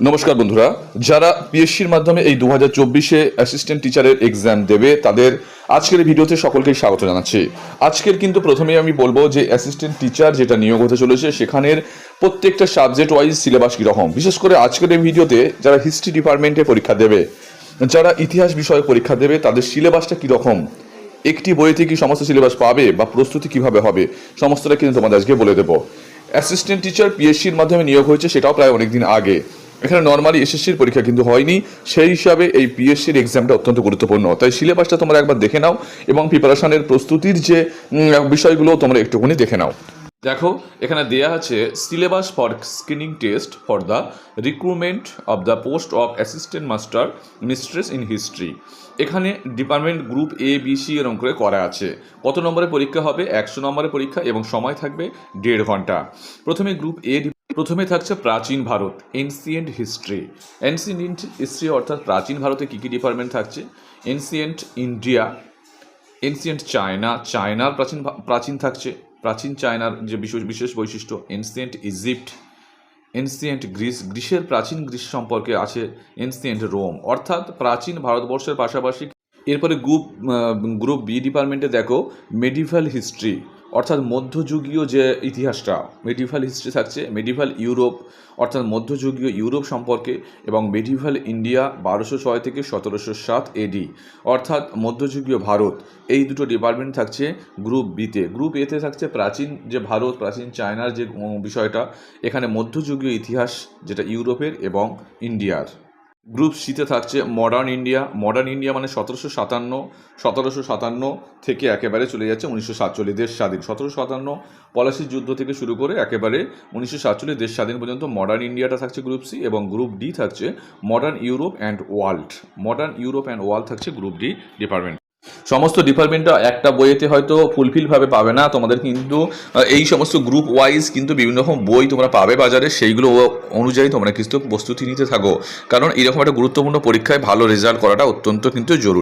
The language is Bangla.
নমস্কার বন্ধুরা। যারা পিএসসির মাধ্যমে এই দু হাজার চব্বিশে অ্যাসিস্ট্যান্ট টিচারের এক্সাম দেবে, তাদের আজকের ভিডিওতে সকলকেই স্বাগত জানাচ্ছি। আজকের কিন্তু প্রথমেই আমি বলব যে অ্যাসিস্ট্যান্ট টিচার যেটা নিয়োগ হতে চলেছে, সেখানের প্রত্যেকটা সাবজেক্ট ওয়াইজ সিলেবাস কীরকম। বিশেষ করে আজকের এই ভিডিওতে যারা হিস্ট্রি ডিপার্টমেন্টে পরীক্ষা দেবে, যারা ইতিহাস বিষয়ে পরীক্ষা দেবে, তাদের সিলেবাসটা কীরকম, একটি বইতে কি সমস্ত সিলেবাস পাবে বা প্রস্তুতি কীভাবে হবে, সমস্তটা কিন্তু তোমাদের আজকে বলে দেবো। অ্যাসিস্ট্যান্ট টিচার পিএসসির মাধ্যমে নিয়োগ হয়েছে, সেটাও প্রায় অনেকদিন আগে। এখানে নর্মালি এসএসসির পরীক্ষা কিন্তু হয়নি। সেই হিসাবে এই পিএসসির এক্সামটা অত্যন্ত গুরুত্বপূর্ণ। তাই সিলেবাসটা তোমরা একবার দেখে নাও এবং প্রিপারেশনের প্রস্তুতির যে বিষয়গুলো তোমরা একটুখানি দেখে নাও। দেখো, এখানে দেয়া আছে syllabus for screening test for the recruitment of the post of assistant master mistress in history এখানে department group A B C এরকম করে করা আছে। কত নম্বরের পরীক্ষা হবে? একশো নম্বরের পরীক্ষা এবং সময় থাকবে দেড় ঘণ্টা। প্রথমে গ্রুপ এ প্রথমে থাকছে প্রাচীন Bharat, ancient history. Ancient history অর্থাৎ প্রাচীন ভারতে কী কী ডিপার্টমেন্ট থাকছে? এনসিয়েন্ট ইন্ডিয়া, এনসিয়েন্ট চায়না, চায়নার প্রাচীন প্রাচীন থাকছে। প্রাচীন চায়নার যে বিশেষ বিশেষ বৈশিষ্ট্য, এনসিয়েন্ট ইজিপ্ট, এনসিয়েন্ট গ্রিস, গ্রিসের প্রাচীন গ্রিস সম্পর্কে আছে এনসিয়েন্ট রোম। অর্থাৎ প্রাচীন ভারতবর্ষের পাশাপাশি এরপরে গ্রুপ গ্রুপ বি ডিপার্টমেন্টে দেখো, মেডিভাল হিস্ট্রি। অর্থাৎ মধ্যযুগীয় যে ইতিহাসটা মেডিভাল হিস্ট্রি থাকছে মেডিভাল ইউরোপ অর্থাৎ মধ্যযুগীয় ইউরোপ সম্পর্কে এবং মেডিভাল ইন্ডিয়া বারোশো ছয় থেকে সতেরোশো সাত এডি অর্থাৎ মধ্যযুগীয় ভারত, এই দুটো ডিপার্টমেন্ট থাকছে গ্রুপ বিতে গ্রুপ এতে থাকছে প্রাচীন যে ভারত, প্রাচীন চায়নার যে বিষয়টা, এখানে মধ্যযুগীয় ইতিহাস যেটা ইউরোপের এবং ইন্ডিয়ার গ্রুপ সিতে থাকছে মডার্ন ইন্ডিয়া। মডার্ন ইন্ডিয়া মানে সতেরোশো সাতান্ন সতেরোশো সাতান্ন থেকে একেবারে চলে যাচ্ছে উনিশশো সাতচল্লিশ দেশ স্বাধীন। সতেরোশো সাতান্ন পলাশির যুদ্ধ থেকে শুরু করে একেবারে উনিশশো সাতচল্লিশ দেশ স্বাধীন পর্যন্ত মডার্ন ইন্ডিয়াটা থাকছে গ্রুপ সি এবং গ্রুপ ডি থাকছে modern Europe and world. Modern Europe and world থাকছে গ্রুপ ডি ডিপার্টমেন্ট। সমস্ত ডিপার্টমেন্টটা একটা বইয়েতে হয়তো ফুলফিল ভাবে পাবে না, তোমাদের কিন্তু এই সমস্ত গ্রুপ ওয়াইজ কিন্তু বিভিন্ন রকম বই তোমরা পাবে বাজারে, সেইগুলো অনুযায়ী তোমরা কিন্তু প্রস্তুতি নিতে থাকো। কারণ এরকম একটা গুরুত্বপূর্ণ পরীক্ষায় ভালো রেজাল্ট করাটা অত্যন্ত কিন্তু জরুরি।